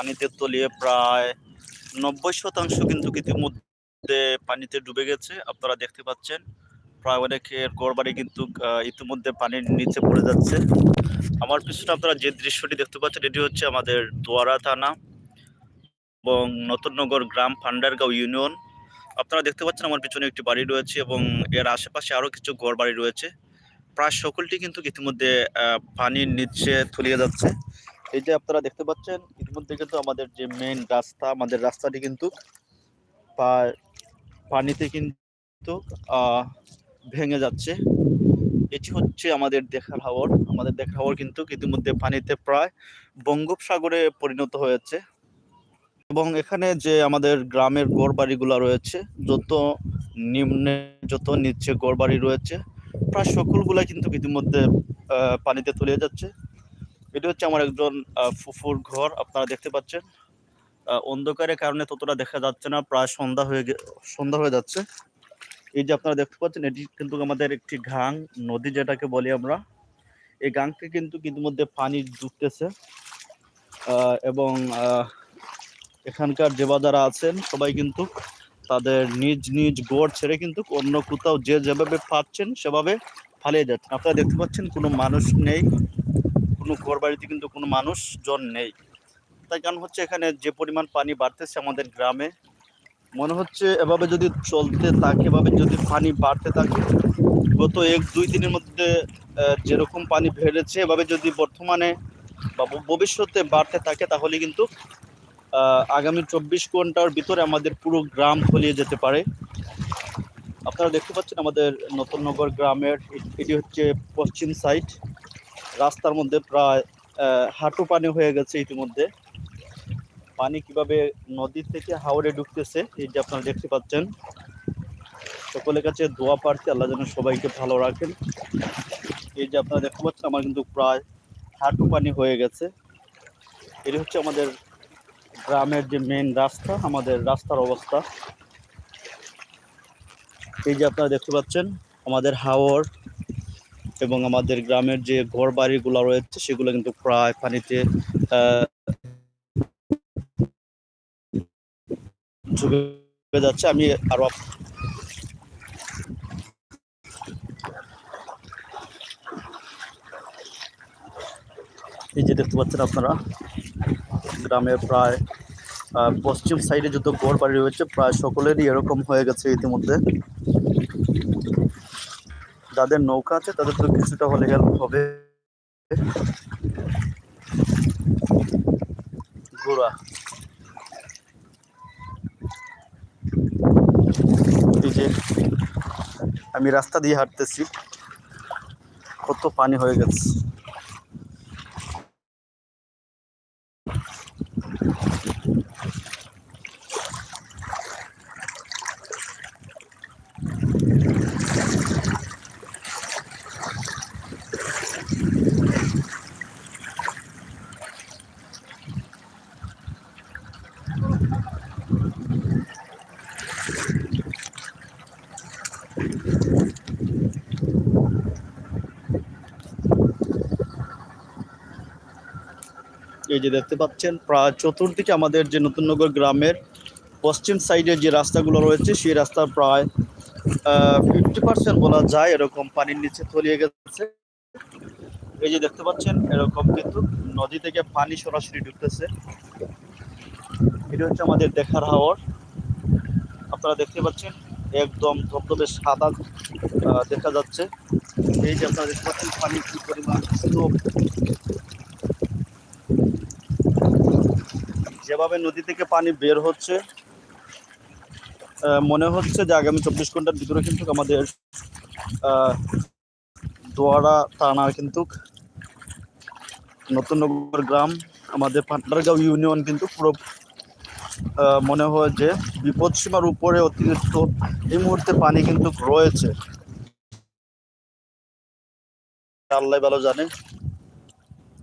পানিতে তলিয়ে প্রায় নব্বই শতাংশ কিন্তু ইতিমধ্যে পানিতে ডুবে গেছে। আপনারা দেখতে পাচ্ছেন, প্রায় অনেকের ঘরবাড়ি কিন্তু ইতিমধ্যে পানির নিচে পড়ে যাচ্ছে। আমার পিছনে আপনারা যে দৃশ্যটি দেখতে পাচ্ছেন, এটি হচ্ছে আমাদের দোয়ারা থানা এবং নতুননগর গ্রাম ফান্ডারগাঁও ইউনিয়ন। আপনারা দেখতে পাচ্ছেন আমার পিছনে একটি বাড়ি রয়েছে এবং এর আশেপাশে আরও কিছু ঘর বাড়ি রয়েছে। প্রায় সকলটি কিন্তু ইতিমধ্যে পানির নিচে তলিয়ে যাচ্ছে। এই যে আপনারা দেখতে পাচ্ছেন, ইতিমধ্যে কিন্তু আমাদের যে মেন রাস্তা, আমাদের রাস্তাটি কিন্তু পানিতে কিন্তু ভেঙে যাচ্ছে। এটি হচ্ছে আমাদের দেখার হাওর। আমাদের দেখার হাওর কিন্তু ইতিমধ্যে পানিতে প্রায় বঙ্গোপসাগরে পরিণত হয়েছে। এবং এখানে যে আমাদের গ্রামের গড় বাড়িগুলো রয়েছে, যত নিম্নে, যত নিচে গড় বাড়ি রয়েছে, প্রায় সকলগুলা কিন্তু ইতিমধ্যে পানিতে তলিয়ে যাচ্ছে। এটি হচ্ছে আমার একজন ফুফুর ঘর, আপনারা দেখতে পাচ্ছেন। অন্ধকারের কারণে ততটা দেখা যাচ্ছে না, প্রায় সন্ধ্যা হয়ে সন্ধ্যা হয়ে যাচ্ছে। এই যে আপনারা দেখতে পাচ্ছেন, এটি কিন্তু আমাদের একটি ঘাং নদী যেটাকে বলি আমরা। এই গাংকে কিন্তু ইতিমধ্যে পানি ঢুকতেছে এবং এখানকার যে যারা আছেন, সবাই কিন্তু তাদের নিজ নিজ গড় ছেড়ে কিন্তু অন্য কোথাও যে যেভাবে পাচ্ছেন, সেভাবে ফালিয়ে যাচ্ছেন। আপনারা দেখতে পাচ্ছেন কোনো মানুষ নেই। কোনো ঘর বাড়িতে কিন্তু কোনো মানুষজন নেই। তাই কারণ হচ্ছে এখানে যে পরিমাণ পানি বাড়তেছে আমাদের গ্রামে, মনে হচ্ছে এভাবে যদি চলতে থাকে, এভাবে যদি পানি বাড়তে থাকে, গত এক দুই দিনের মধ্যে যেরকম পানি বেড়েছে, এভাবে যদি বর্তমানে বা ভবিষ্যতে বাড়তে থাকে, তাহলে কিন্তু আগামী চব্বিশ ঘণ্টার ভিতরে আমাদের পুরো গ্রাম তলিয়ে যেতে পারে। আপনারা দেখতে পাচ্ছেন আমাদের নতুননগর গ্রামের, এটি হচ্ছে পশ্চিম সাইড রাস্তার মধ্যে প্রায় হাঁটু পানি হয়ে গেছে ইতিমধ্যে। পানি কীভাবে নদী থেকে হাওড়ে ঢুকতেছে, এই যে আপনারা দেখতে পাচ্ছেন। সকলের কাছে দোয়া প্রার্থী, আল্লাহ যেন সবাইকে ভালো রাখেন। এই যে আপনারা দেখতে পাচ্ছেন, আমার কিন্তু প্রায় হাঁটু পানি হয়ে গেছে। এটি হচ্ছে আমাদের গ্রামের যে মেন রাস্তা, আমাদের রাস্তার অবস্থা। এই যে আপনারা দেখতে পাচ্ছেন, আমাদের হাওর এবং আমাদের গ্রামের যে ঘর বাড়িগুলো রয়েছে, সেগুলো কিন্তু প্রায় পানিতে ডুবে যাচ্ছে। আমি আরও এই যে দেখতে পাচ্ছেন আপনারা, গ্রামের প্রায় পশ্চিম সাইডে যত ঘর বাড়ি রয়েছে, প্রায় সকলেরই এরকম হয়ে গেছে ইতিমধ্যে। যাদের নৌকা আছে, তাদের তো কিছুটা হলে হেল্প হবে। এই যে আমি রাস্তা দিয়ে হাঁটতেছি, কত পানি হয়ে গেছে। এই যে দেখতে পাচ্ছেন, প্রায় চতুর্দিকে আমাদের যে নতুননগর গ্রামের পশ্চিম সাইডে যে রাস্তাগুলো রয়েছে, সেই রাস্তার প্রায় ফিফটি পার্সেন্ট বলা যায় এরকম পানির নিচে তলিয়ে গেছে। এই যে দেখতে পাচ্ছেন, এরকম কিন্তু নদী থেকে পানি সরাসরি ঢুকতেছে। এটা হচ্ছে আমাদের দেখার হাওর। আপনারা দেখতে পাচ্ছেন, একদম ধবধবে সাদা দেখা যাচ্ছে। এই যে আপনারা দেখতে পাচ্ছেন, পানির কি পরিমাণ স্রোত যেভাবে নদী থেকে পানি বের হচ্ছে। মনে হচ্ছে যে আগামী চব্বিশ ঘণ্টার ভিতরে কিন্তু আমাদের দোয়ারা থানার কিন্তু নতুননগর গ্রাম, আমাদের পাটনারগাঁও ইউনিয়ন কিন্তু পুরো মনে হয় যে বিপদ সীমার উপরে অতিরিক্ত এই মুহূর্তে পানি কিন্তু রয়েছে। আল্লাহ ভালো জানে।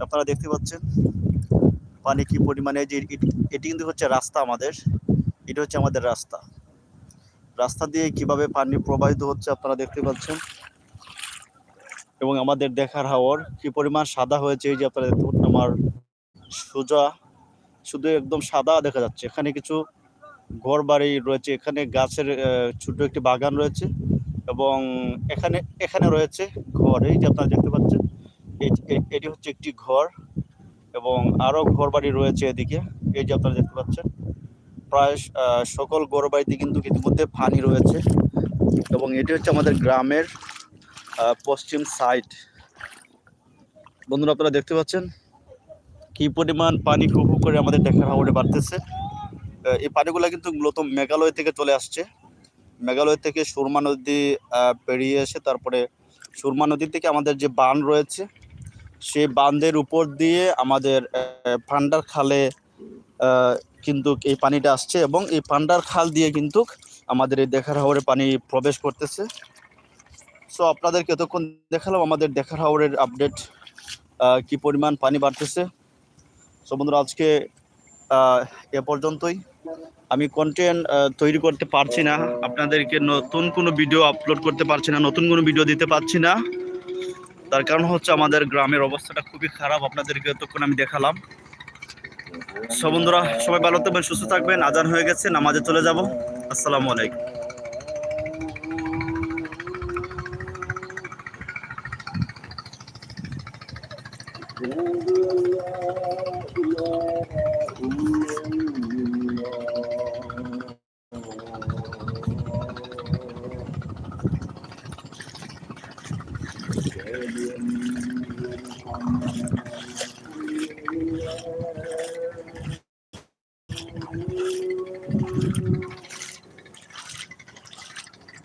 আপনারা দেখতে পাচ্ছেন। পানি কি পরিমাণে যে এটি- কিন্তু হচ্ছে রাস্তা আমাদের। এটা হচ্ছে আমাদের রাস্তা। রাস্তা দিয়ে কীভাবে পানি প্রবাহিত হচ্ছে আপনারা দেখতে পাচ্ছেন। এবং আমাদের দেখার হাওয়ার কি পরিমাণ সাদা হয়েছে, এই যে আপনারা দেখতে পাচ্ছেন, আমার সোজা। শুধু একদম সাদা দেখা যাচ্ছে। এখানে কিছু ঘর বাড়ি রয়েছে, এখানে গাছের ছোট একটি বাগান রয়েছে এবং এখানে এখানে রয়েছে ঘর। এই যে আপনারা দেখতে পাচ্ছেন এটি হচ্ছে একটি ঘর। এবং আরও ঘর বাড়ি রয়েছে এদিকে। এই যে আপনারা দেখতে পাচ্ছেন, প্রায় সকল ঘর বাড়িতে কিন্তু ইতিমধ্যে পানি রয়েছে এবং এটি হচ্ছে আমাদের গ্রামের পশ্চিম সাইড বন্ধুরা, আপনারা দেখতে পাচ্ছেন কি পরিমাণ পানি হু হু করে আমাদের দেখার হাওড়ে বাড়তেছে। এই পানিগুলো কিন্তু মূলত মেঘালয় থেকে চলে আসছে। মেঘালয় থেকে সুরমা নদী পেরিয়ে এসে তারপরে সুরমা নদী থেকে আমাদের যে বান রয়েছে সেই বাঁধের উপর দিয়ে আমাদের পান্ডার খালে কিন্তু এই পানিটা আসছে এবং এই পান্ডার খাল দিয়ে কিন্তু আমাদের এই দেখার হাওড়ে পানি প্রবেশ করতেছে। সো আপনাদেরকে এতক্ষণ দেখালাম আমাদের দেখার হাওড়ের আপডেট কি পরিমাণ পানি বাড়তেছে। সো বন্ধুরা, আজকে এ পর্যন্তই। আমি কন্টেন্ট তৈরি করতে পারছি না। আপনাদেরকে নতুন কোনো ভিডিও আপলোড করতে পারছি না, নতুন কোনো ভিডিও দিতে পারছি না। তার কারণ হচ্ছে আমাদের গ্রামের অবস্থাটা খুবই খারাপ, আপনাদেরকে এতক্ষণ আমি দেখালাম। সবন্ধুরা বন্ধুরা, সবাই ভালো থাকবেন, সুস্থ থাকবেন, আজান হয়ে গেছে, নামাজে চলে যাব। আসসালামু আলাইকুম।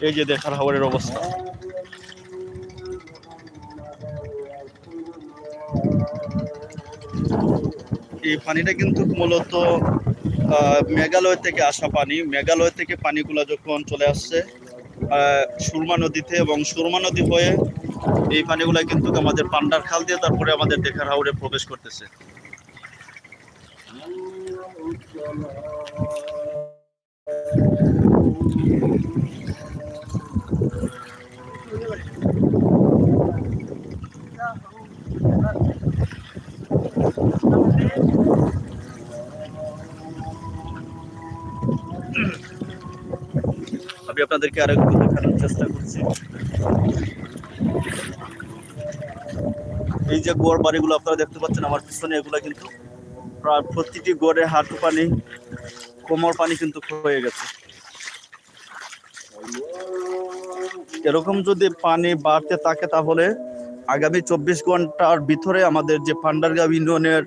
এই যে দেখার হাওয়ারের অবস্থা। এই পানিটা কিন্তু মূলত মেঘালয় থেকে আসা পানি। মেঘালয় থেকে পানিগুলো যখন চলে আসছে সুরমা নদীতে এবং সুরমা নদী হয়ে এই পানিগুলা কিন্তু আমাদের পান্ডার খাল দিয়ে তারপরে আমাদের দেখার হাওড়ে প্রবেশ করতেছে। আপনাদেরকে আরেকটু দেখানোর চেষ্টা করছি। এই যে গোয়ার বাড়িগুলো আপনারা দেখতে পাচ্ছেন, আমার পিছনে এগুলো কিন্তু প্রায় প্রতিটি গড়ে হাঁটু পানি, কোমর পানি কিন্তু হয়ে গেছে। এরকম যদি পানি বাড়তে থাকে তাহলে আগামী চব্বিশ ঘণ্টার ভিতরে আমাদের যে পান্ডারগাঁও ইউনিয়নের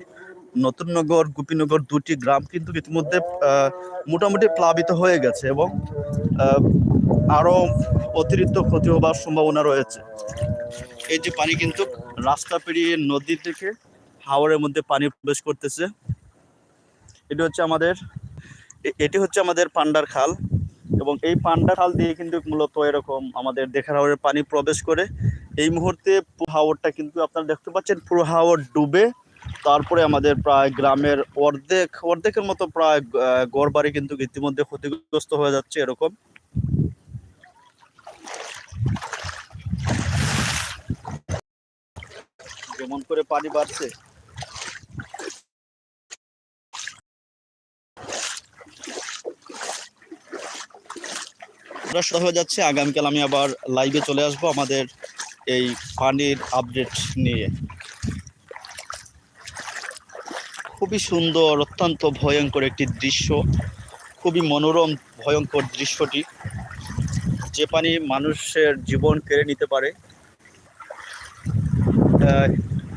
নতুননগর গোপীনগর দুটি গ্রাম কিন্তু ইতিমধ্যে মোটামুটি প্লাবিত হয়ে গেছে এবং আহ, আরও অতিরিক্ত ক্ষতি হবার সম্ভাবনা রয়েছে। এই যে পানি কিন্তু রাস্তা পেরিয়ে নদী থেকে হাওড়ের মধ্যে পানি প্রবেশ করতেছে। এটি হচ্ছে আমাদের এটি হচ্ছে আমাদের পান্ডার খাল এবং এই পান্ডার খাল দিয়ে কিন্তু মূলত এরকম আমাদের দেখার হাওড়ের পানি প্রবেশ করে। এই মুহূর্তে হাওড়টা কিন্তু আপনারা দেখতে পাচ্ছেন পুরো হাওড় ডুবে। তারপরে আমাদের প্রায় গ্রামের অর্ধেক অর্ধেকের মতো প্রায় গড় বাড়ি কিন্তু ইতিমধ্যে ক্ষতিগ্রস্ত হয়ে যাচ্ছে এরকম। যেমন করে পানি বাড়ছে। হয়ে যাচ্ছে, আগামীকাল আমি আবার লাইভে চলে আসব আমাদের এই পানির আপডেট নিয়ে। খুবই সুন্দর, অত্যন্ত ভয়ঙ্কর একটি দৃশ্য, খুবই মনোরম, ভয়ঙ্কর দৃশ্যটি। যে পানি মানুষের জীবন কেড়ে নিতে পারে।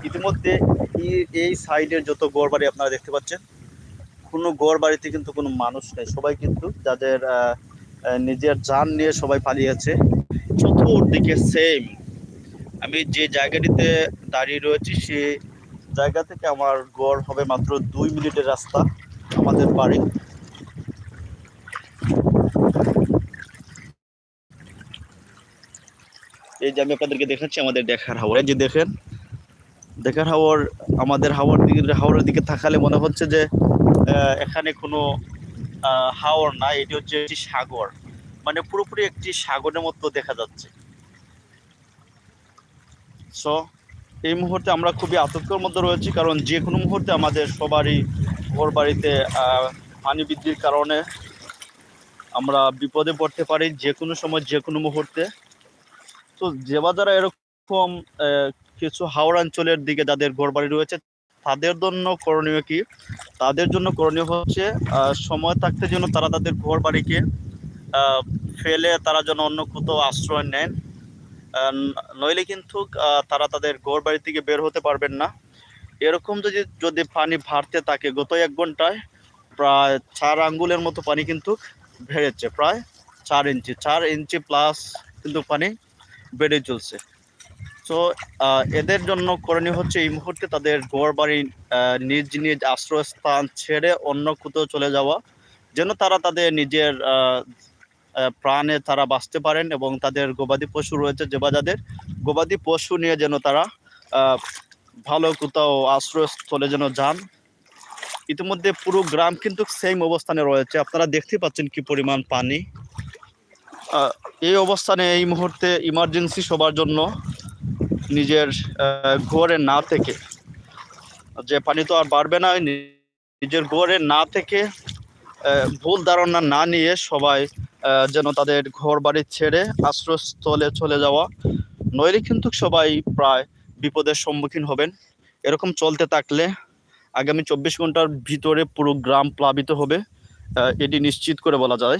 ইতিমধ্যে এই- সাইডের যত গড় বাড়ি আপনারা দেখতে পাচ্ছেন, কোনো গড় বাড়িতে কিন্তু কোনো মানুষ নেই। সবাই কিন্তু যাদের নিজের যান নিয়ে সবাই পালিয়েছে চতুর্দিকে সেম আমি যে জায়গাটিতে দাঁড়িয়ে রয়েছি সে জায়গা থেকে আমার গড় হবে মাত্র দুই মিনিটের রাস্তা আমাদের বাড়ি এই যে আমি আপনাদেরকে দেখাচ্ছি আমাদের দেখার হাওড় এই যে দেখেন, দেখার হাওড় আমাদের হাওড় দিকে হাওড়ের দিকে তাকালে মনে হচ্ছে যে এখানে কোনো হাওড় না এটি হচ্ছে একটি সাগর। মানে পুরোপুরি একটি সাগরের মতো দেখা যাচ্ছে। সো এই মুহূর্তে আমরা খুবই আতঙ্কের মধ্যে রয়েছি, কারণ যে কোনো মুহূর্তে আমাদের সবারই ঘর বাড়িতে পানি বৃদ্ধির কারণে আমরা বিপদে পড়তে পারি, যে কোনো সময়, যে কোনো মুহূর্তে। তো যেবা যারা এরকম কিছু হাওড় অঞ্চলের দিকে যাদের ঘর বাড়ি রয়েছে, তাদের জন্য করণীয় কি? তাদের জন্য করণীয় হচ্ছে সময় থাকতে যেন তারা তাদের ঘর বাড়িকে ফেলে তারা যেন অন্য কোথাও আশ্রয় নেন। নইলে কিন্তু তারা তাদের ঘর বাড়ি থেকে বের হতে পারবেন না। এরকম যদি যদি পানি বাড়তে থাকে, গত এক ঘন্টায় প্রায় চার আঙ্গুলের মতো পানি কিন্তু বেড়েছে, প্রায় চার ইঞ্চি চার ইঞ্চি প্লাস কিন্তু পানি বেড়ে চলছে। তো এদের জন্য করণীয় হচ্ছে এই মুহূর্তে তাদের ঘর বাড়ি নিজ নিজ আশ্রয়স্থান ছেড়ে অন্য কোথাও চলে যাওয়া, যেন তারা তাদের নিজের প্রাণে তারা বাঁচতে পারেন এবং তাদের গবাদি পশু রয়েছে যে বা যাদের গবাদি পশু নিয়ে যেন তারা ভালো কোথাও আশ্রয়স্থলে যেন যান। ইতিমধ্যে পুরো গ্রাম কিন্তু সেম অবস্থানে রয়েছে। আপনারা দেখতে পাচ্ছেন কি পরিমাণ পানি। এই অবস্থানে এই মুহূর্তে ইমার্জেন্সি সবার জন্য নিজের ঘরে না থেকে, যে পানি তো আর বাড়বে না নিজের ঘরে না থেকে ভুল ধারণা না নিয়ে সবাই যেন তাদের ঘর বাড়ি ছেড়ে আশ্রয়স্থলে চলে যাওয়া, নইলে কিন্তু সবাই প্রায় বিপদের সম্মুখীন হবেন। এরকম চলতে থাকলে আগামী চব্বিশ ঘণ্টার ভিতরে পুরো গ্রাম প্লাবিত হবে এটি নিশ্চিত করে বলা যায়।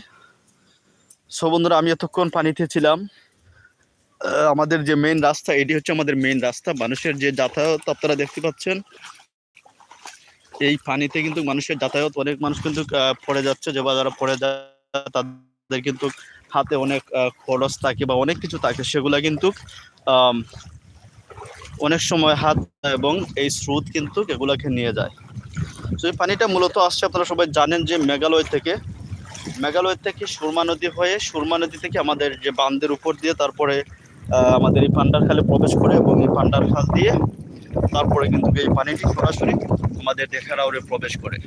সো বন্ধুরা, আমি এতক্ষণ পানিতে ছিলাম। আমাদের যে মেন রাস্তা, এটি হচ্ছে আমাদের মেন রাস্তা। মানুষের যে যাতায়াত আপনারা দেখতে পাচ্ছেন, এই পানিতে কিন্তু মানুষের যাতায়াত, অনেক মানুষ কিন্তু পড়ে যাচ্ছে। যে বা যারা পড়ে যায়, তাদের কিন্তু হাতে অনেক খরচ থাকে বা অনেক কিছু থাকে। সেগুলা কিন্তু অনেক সময় হাত এবং এই স্রোত কিন্তু এগুলাকে নিয়ে যায়। তো এই পানিটা মূলত আসছে, আপনারা সবাই জানেন যে মেঘালয় থেকে মেঘালয় থেকে সুরমা নদী হয়ে সুরমা নদী থেকে আমাদের যে বান্ধের উপর দিয়ে তারপরে আমাদের এই পান্ডার খালে প্রবেশ করে এবং এই পান্ডার খাল দিয়ে তারপরে কিন্তু এই পানিটি সরাসরি আমাদের দেখারাউরে প্রবেশ করে।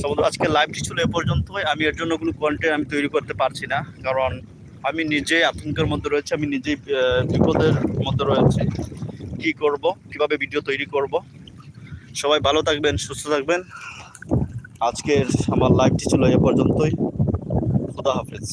সমুদ্র আজকে লাইভটি ছিল এ পর্যন্তই। আমি এর জন্য কোনো কন্টেন্ট আমি তৈরি করতে পারছি না, কারণ আমি নিজে আতঙ্কের মধ্যে রয়েছে, আমি নিজেই বিপদের মধ্যে রয়েছে। কি করব, কীভাবে ভিডিও তৈরি করব? সবাই ভালো থাকবেন, সুস্থ থাকবেন। আজকের আমার লাইভটি ছিল এ পর্যন্তই। খুদা হাফেজ।